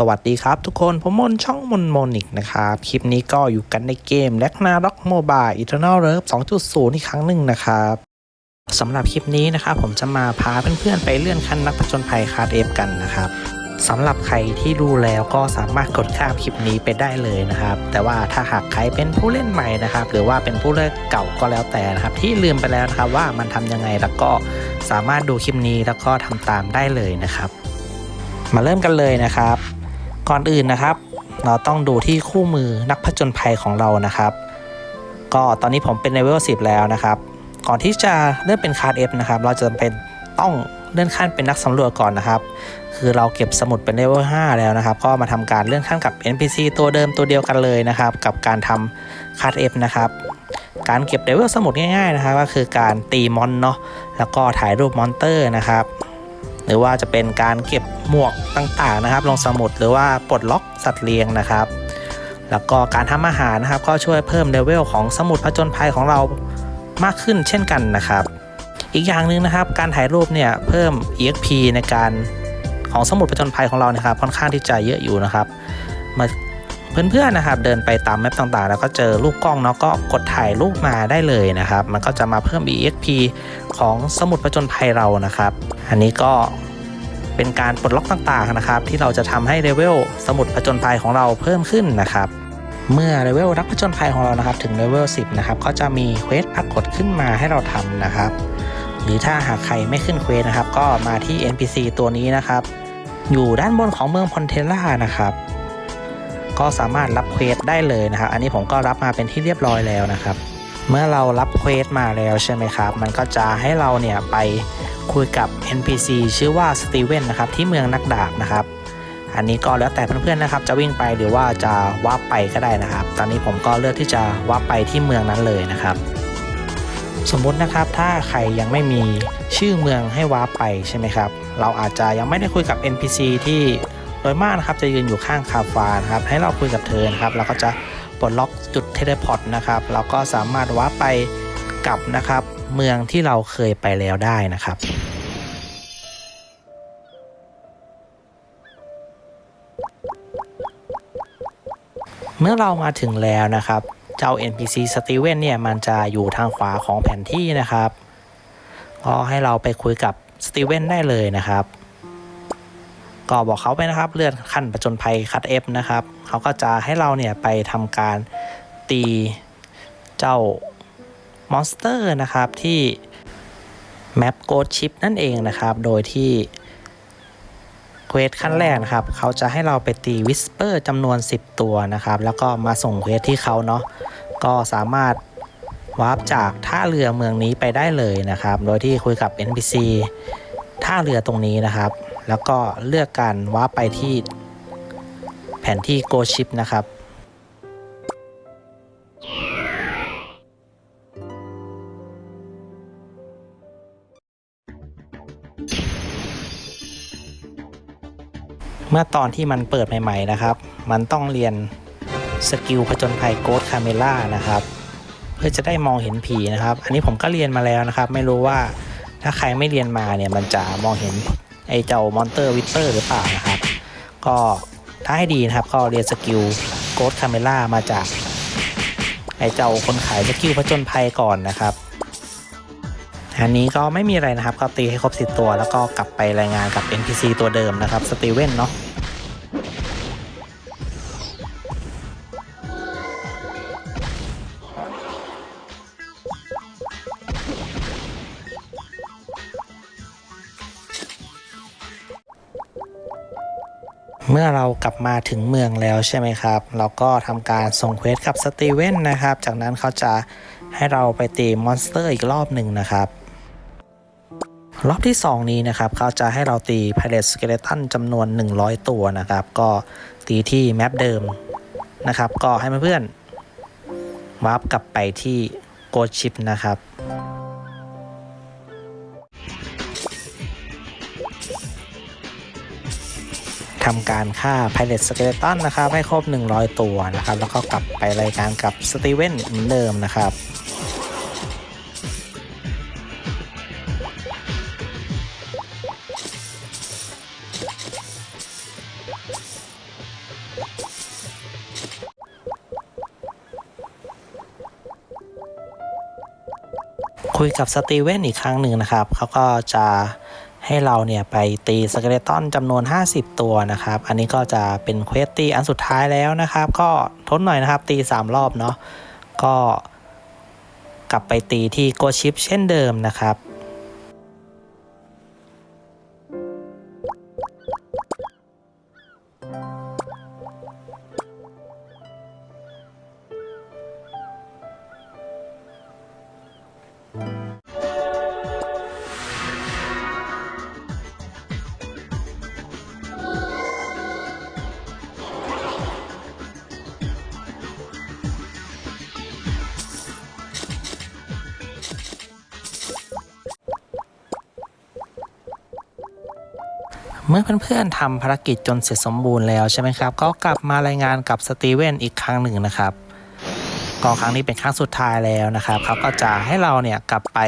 สวัสดีครับทุกคนผมมนช่องมนโมนิกนะครับ คลิปนี้ก็อยู่กันในเกมแลกนาร็อกโมบายอีเทอร์นอลเลิฟ2.0 อีกครั้งหนึ่งนะครับสำหรับคลิปนี้นะครับผมจะมาพาเพื่อนๆไปเลื่อนขั้นนักผจญภัยคาร์ดเอฟกันนะครับสำหรับใครที่ดูแล้วก็สามารถกดข้ามคลิปนี้ไปได้เลยนะครับ แต่ว่าถ้าหากใครเป็นผู้เล่นใหม่นะครับ หรือว่าเป็นผู้เล่นเก่าก็แล้วแต่นะครับ ที่ลืมไปแล้วนะครับว่ามันทำยังไงแล้วก็สามารถดูคลิปนี้แล้วก็ทำตามได้เลยนะครับ มาเริ่มกันเลยนะครับ ก่อนอื่นนะครับ เราต้องดูที่คู่มือนักผจญภัยของเรานะครับ ก็ตอนนี้ผมเป็นเลเวล10 แล้วนะครับ ก่อนที่จะเลื่อนเป็นคาร์ดเอฟนะครับ เราจะเป็นต้องเลื่อนขั้นเป็นนักสำรวจก่อนนะครับ คือเราเก็บสมุดเป็นเลเวล5แล้วนะครับ ก็มาทำการเลื่อนขั้นกับ NPC ตัวเดิมตัวเดียวกันเลยนะครับ กับการทำคาร์ดเอฟนะครับการเก็บเลเวลสมุดง่ายๆนะครับ ก็คือการตีมอนเนาะแล้วก็ถ่ายรูปมอนเตอร์นะครับ หรือว่าจะเป็นการเก็บหมวกต่างๆนะครับ ลงสมุดหรือว่าปลดล็อกสัตว์เลี้ยงนะครับ แล้วก็การทำอาหารนะครับ ก็ช่วยเพิ่มเลเวลของสมุดผจญภัยของเรามากขึ้นเช่นกันนะครับ อีกอย่างหนึ่งนะครับ การถ่ายรูปเนี่ยเพิ่ม EXP ในการของสมุดผจญภัยของเรานะครับ ค่อนข้างที่จะเยอะอยู่นะครับมาเพื่อนๆนะครับ เดินไปตามแมปต่างๆ แล้วก็เจอรูปกล้องเนาะก็กดถ่ายรูปมาได้เลยนะครับ มันก็จะมาเพิ่ม EXP ของสมุดผจญภัยเรานะครับ อันนี้ก็เป็นการปลดล็อกต่างๆนะครับ ที่เราจะทำให้เลเวลสมุดผจญภัยของเราเพิ่มขึ้นนะครับ เมื่อเลเวลนักผจญภัยของเรานะครับ ถึงเลเวล10 นะครับ ก็จะมีเควสปรากฏขึ้นมาให้เราทำนะครับ หรือถ้าหากใครไม่ขึ้นเควสนะครับ ก็มาที่ NPC ตัวนี้นะครับ อยู่ด้านบนของเมืองพอนเทล่านะครับ ก็สามารถรับเควสได้เลยนะครับ อันนี้ผมก็รับมาเป็นที่เรียบร้อยแล้วนะครับ เมื่อเรารับเควสมาแล้วใช่ไหมครับ มันก็จะให้เราเนี่ยไปคุยกับ NPC ชื่อว่าสตีเวนนะครับที่เมืองนักดาบนะครับ อันนี้ก็แล้วแต่เพื่อนๆนะครับ จะวิ่งไปหรือว่าจะวาร์ปไปก็ได้นะครับ ตอนนี้ผมก็เลือกที่จะวาร์ปไปที่เมืองนั้นเลยนะครับ สมมุตินะครับถ้าใครยังไม่มีชื่อเมืองให้วาร์ปไปใช่ไหมครับ เราอาจจะยังไม่ได้คุยกับ NPC ที่โดยมากนะครับจะยืนอยู่ข้างคาฟานะครับให้เราคุยกับเธอนะครับเราก็จะ ปลดล็อกจุดเทเลพอร์ตนะครับ เราก็สามารถวาร์ปไปกลับนะครับ เมืองที่เราเคยไปแล้วได้นะครับเมื่อเรามาถึงแล้วนะครับ เจ้า NPC สตีเวนเนี่ยมันจะอยู่ทางขวาของแผนที่นะครับ ก็ให้เราไปคุยกับสตีเวนได้เลยนะครับ ก็บอกเขาไปนะครับเลือนขั้นประจนภัยคัดเอฟนะครับเขาก็จะให้เราเนี่ยไปทำการตีเจ้ามอนสเตอร์นะครับที่แมปโกดชิปนั่นเองนะครับ โดยที่เควสขั้นแรกนะครับ เขาจะให้เราไปตีวิสเปอร์จำนวน 10 ตัวนะครับ แล้วก็มาส่งเควสที่เขาเนาะก็สามารถวาร์ปจากท่าเรือเมืองนี้ไปได้เลยนะครับ โดยที่คุยกับ NPC ท่าเรือตรงนี้นะครับ แล้วก็เลือกการวาร์ปไปที่แผนที่โกชิปนะครับ เมื่อตอนที่มันเปิดใหม่ ๆ นะครับ มันต้องเรียนสกิลผจญภัยโกดคาเมล่านะครับ เพื่อจะได้มองเห็นผีนะครับ อันนี้ผมก็เรียนมาแล้วนะครับ ไม่รู้ว่าถ้าใครไม่เรียนมาเนี่ยมันจะมองเห็น ไอเจ้ามอนเตอร์วิเตอร์หรือเปล่านะครับ ก็ถ้าให้ดีนะครับก็เรียนสกิลโกดคาเมล่ามาจาก ไอเจ้าคนขายสกิลผจญภัยก่อนนะครับอันนี้ก็ไม่มีอะไรนะครับก็ตีให้ครบสิตัว แล้วก็กลับไปรายงานกับ NPC ตัวเดิมนะครับสตีเวนเนาะ เมื่อเรากลับมาถึงเมืองแล้วใช่ไหมครับ เราก็ทำการส่งเควสกับสตีเวนนะครับ จากนั้นเขาจะให้เราไปตีมอนสเตอร์อีกรอบหนึ่งนะครับรอบที่ 2 นี้นะครับเขาจะให้เราตีพ i เ a ตสเกเลตันจำนวน 100 ตัวนะครับ ก็ตีที่แมปเดิมนะครับ ก็ให้เพื่อนๆวาร์ปกลับไปที่โกชิปนะครับ ทำการฆ่า Pirate Skeleton นะครับให้ครบ 100 ตัวนะครับ แล้วก็กลับไปรายการกับสตีเวนเหมือนเดิมนะครับคุยกับสตีเวนอีกครั้งหนึ่งนะครับ เขาก็จะ ให้เราเนี่ยไปตีสเกเลตันจำนวน 50 ตัวนะครับ อันนี้ก็จะเป็นเควสตีอันสุดท้ายแล้วนะครับ ก็ทนหน่อยนะครับตี 3 รอบเนาะก็กลับไปตีที่โกชิปเช่นเดิมนะครับ เมื่อเพื่อนๆทำภารกิจจนเสร็จสมบูรณ์แล้วใช่ไหมครับ ก็กลับมารายงานกับสตีเวนอีกครั้งหนึ่งนะครับก็ครั้งนี้เป็นครั้งสุดท้ายแล้วนะครับเขาก็จะให้เราเนี่ยกลับไป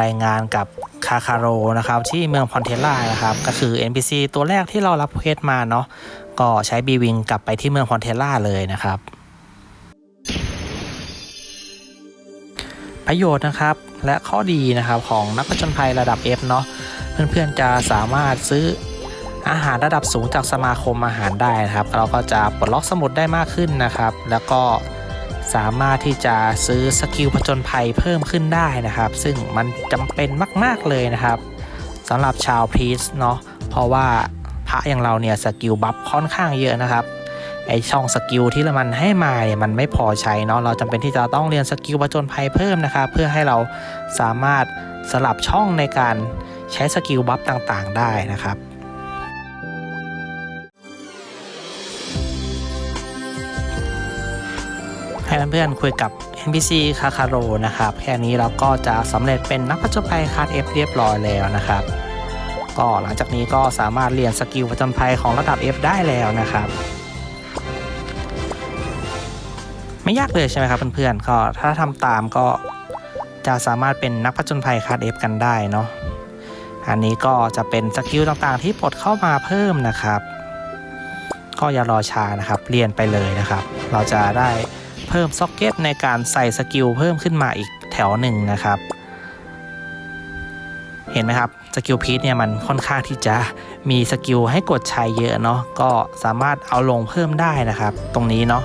รายงานกับคาคาโรนะครับที่เมืองพอนเทล่านะครับก็คือ NPC ตัวแรกที่เรารับเควสมาเนาะก็ใช้บีวิงกลับไปที่เมืองพอนเทล่าเลยนะครับ ประโยชน์นะครับและข้อดีนะครับของนักผจญภัยระดับ F เนาะเพื่อนๆจะสามารถซื้อ อาหารระดับสูงจากสมาคมอาหารได้นะครับ เราก็จะปลดล็อกสมุดได้มากขึ้นนะครับ แล้วก็สามารถที่จะซื้อสกิลผจญภัยเพิ่มขึ้นได้นะครับ ซึ่งมันจำเป็นมาก ๆเลยนะครับสำหรับชาวพีซเนาะเพราะว่าพระอย่างเราเนี่ยสกิลบัฟค่อนข้างเยอะนะครับไอช่องสกิลที่มันให้มาเนี่ยมันไม่พอใช้เนาะเราจำเป็นที่จะต้องเรียนสกิลผจญภัยเพิ่มนะครับ เพื่อให้เราสามารถสลับช่องในการใช้สกิลบัฟต่างๆ ได้นะครับ ให้เพื่อนๆคุยกับ NPC คาคาโรนะครับ แค่นี้เราก็จะสำเร็จเป็นนักผจญภัยคาร์ด F เรียบร้อยแล้วนะครับ ก็หลังจากนี้ก็สามารถเรียนสกิลผจญภัยของระดับ F ได้แล้วนะครับไม่ยากเลยใช่ไหมครับเพื่อนๆก็ถ้าทำตามก็จะสามารถเป็นนักผจญภัยคาร์ด F กันได้เนาะอันนี้ก็จะเป็นสกิลต่างๆที่ปลดเข้ามาเพิ่มนะครับ ก็อย่ารอช้านะครับเรียนไปเลยนะครับ เราจะได้ พิ่มซ็อกเก็ตในการใส่สกิลเพิ่มขึ้นมาอีกแถวหนึ่งนะครับ เห็นไหมครับสกิลพีทเนี่ยมันค่อนข้างที่จะมีสกิลให้กดใช้เยอะเนาะก็สามารถเอาลงเพิ่มได้นะครับ ตรงนี้เนาะ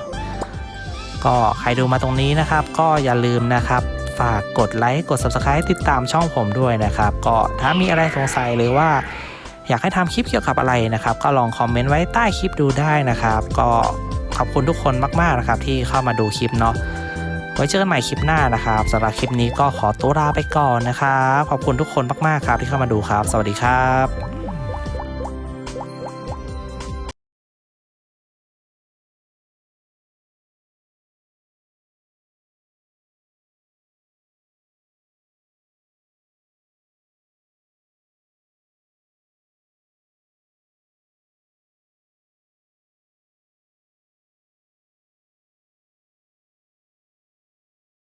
ก็ใครดูมาตรงนี้นะครับ ก็อย่าลืมนะครับฝากกดไลค์กด Subscribe ติดตามช่องผมด้วยนะครับ ก็ถ้ามีอะไรสงสัยหรือว่า อยากให้ทำคลิปเกี่ยวกับอะไรนะครับ ก็ลองคอมเมนต์ไว้ใต้คลิปดูได้นะครับ ก็ อบคุณทุกคนมากๆนะครับที่เข้ามาดูคลิปเนาะไว้เจอกันใหม่คลิปหน้านะครับสำหรับคลิปนี้ก็ขอตัวลาไปก่อนนะครับขอบคุณทุกคนมากๆครับที่เข้ามาดูครับ สวัสดีครับ